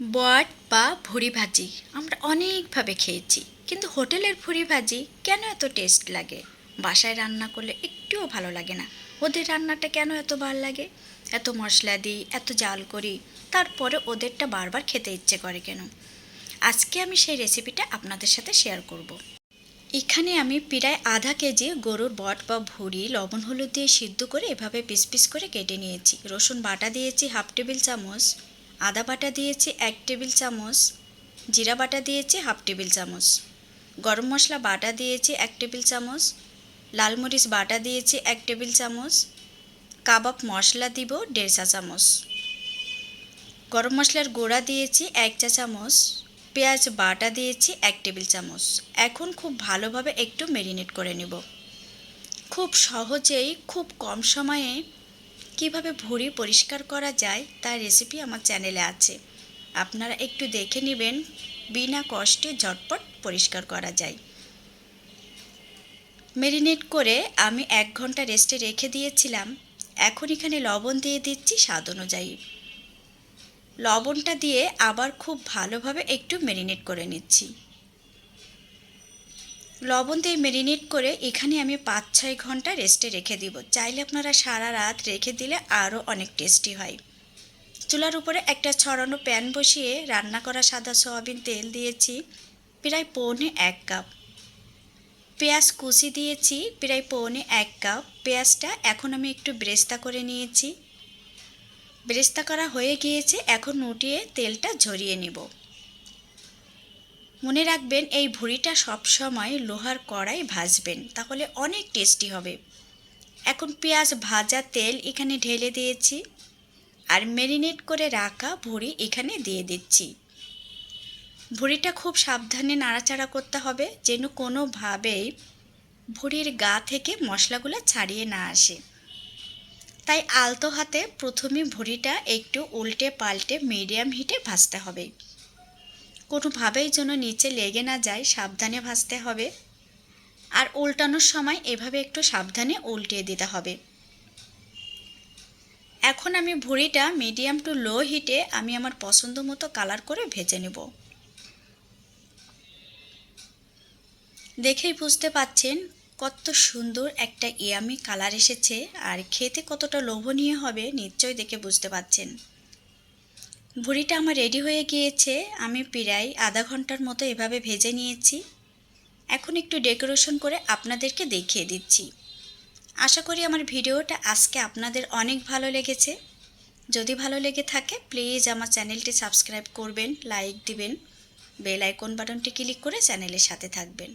বট বা ভুড়ি ভাজি আমরা অনেকভাবে খেয়েছি। কিন্তু হোটেলের ভুড়ি ভাজি কেন এত টেস্ট লাগে? বাসায় রান্না করলে একটুও ভালো লাগে না। ওদের রান্নাটা কেন এত ভালো লাগে? এত মশলা দিই, এত জাল করি, তারপরে ওদেরটা বারবার খেতে ইচ্ছে করে কেন? আজকে আমি সেই রেসিপিটা আপনাদের সাথে শেয়ার করব। এখানে আমি প্রায় আধা কেজি গরুর বট বা ভুড়ি লবণ হলুদ দিয়ে সিদ্ধ করে এভাবে পিস পিস করে কেটে নিয়েছি। রসুন বাটা দিয়েছি হাফ টেবিল চামচ। আদা বাটা দিয়েছি এক টেবিল চামচ, জিরা বাটা দিয়েছি হাফ টেবিল চামচ, গরম মশলা বাটা দিয়েছি এক টেবিল চামচ, লাল মরিচ বাটা দিয়েছি এক টেবিল চামচ, কাবাব মশলা দিব দেড় চা চামচ, গরম মশলার গুঁড়া দিয়েছি এক চা চামচ, পেঁয়াজ বাটা দিয়েছি এক টেবিল চামচ। এখন খুব ভালোভাবে একটু মেরিনেট করে নেব। খুব সহজেই, খুব কম সময়ে কীভাবে ভুঁড়ি পরিষ্কার করা যায় তার রেসিপি আমার চ্যানেলে আছে। আপনারা একটু দেখে নেবেন, বিনা কষ্টে ঝটপট পরিষ্কার করা যায়। মেরিনেট করে আমি এক ঘণ্টা রেস্টে রেখে দিয়েছিলাম। এখন এখানে লবণ দিয়ে দিচ্ছি স্বাদ অনুযায়ী। লবণটা দিয়ে আবার খুব ভালোভাবে একটু মেরিনেট করে নিচ্ছি। লবণ দিয়ে মেরিনেট করে এখানে আমি পাঁচ ছয় ঘণ্টা রেস্টে রেখে দিব। চাইলে আপনারা সারা রাত রেখে দিলে আরও অনেক টেস্টি হয়। চুলার উপরে একটা ছড়ানো প্যান বসিয়ে রান্না করা সাদা সয়াবিন তেল দিয়েছি, প্রায় পৌনে এক কাপ। পেঁয়াজ কুচি দিয়েছি, প্রায় পৌনে এক কাপ। পেঁয়াজটা এখন আমি একটু ব্রেস্তা করে নিয়েছি। ব্রেস্তা করা হয়ে গিয়েছে, এখন উঠিয়ে তেলটা ঝরিয়ে নেব। মনে রাখবেন, এই ভুঁড়িটা সবসময় লোহার কড়াই ভাজবেন, তাহলে অনেক টেস্টি হবে। এখন পেঁয়াজ ভাজা তেল এখানে ঢেলে দিয়েছি, আর ম্যারিনেট করে রাখা ভুঁড়ি এখানে দিয়ে দিচ্ছি। ভুঁড়িটা খুব সাবধানে নাড়াচাড়া করতে হবে, যেন কোনোভাবেই ভুঁড়ির গা থেকে মশলাগুলো ছাড়িয়ে না আসে। তাই আলতো হাতে প্রথমে ভুঁড়িটা একটু উল্টে পাল্টে মিডিয়াম হিটে ভাজতে হবে। কোনোভাবেই যেন নিচে লেগে না যায়, সাবধানে ভাজতে হবে। আর উল্টানোর সময় এভাবে একটু সাবধানে উল্টিয়ে দিতে হবে। এখন আমি ভুড়িটা মিডিয়াম টু লো হিটে আমি আমার পছন্দ মতো কালার করে ভেজে নেব। দেখেই বুঝতে পাচ্ছেন কত সুন্দর একটা ইয়ামি কালার এসেছে, আর খেতে কতটা লোভনীয় হবে, নিশ্চয়ই দেখে বুঝতে পাচ্ছেন। ভুড়িটা আমার রেডি হয়ে গিয়েছে, আমি প্রায় আধা ঘণ্টার মতো এভাবে ভেজে নিয়েছি। এখন একটু ডেকোরেশন করে আপনাদেরকে দেখিয়ে দিচ্ছি। আশা করি আমার ভিডিওটা আজকে আপনাদের অনেক ভালো লেগেছে। যদি ভালো লেগে থাকে প্লিজ আমার চ্যানেলটি সাবস্ক্রাইব করবেন লাইক দিবেন বেল আইকন বাটনটি ক্লিক করে চ্যানেলের সাথে থাকবেন।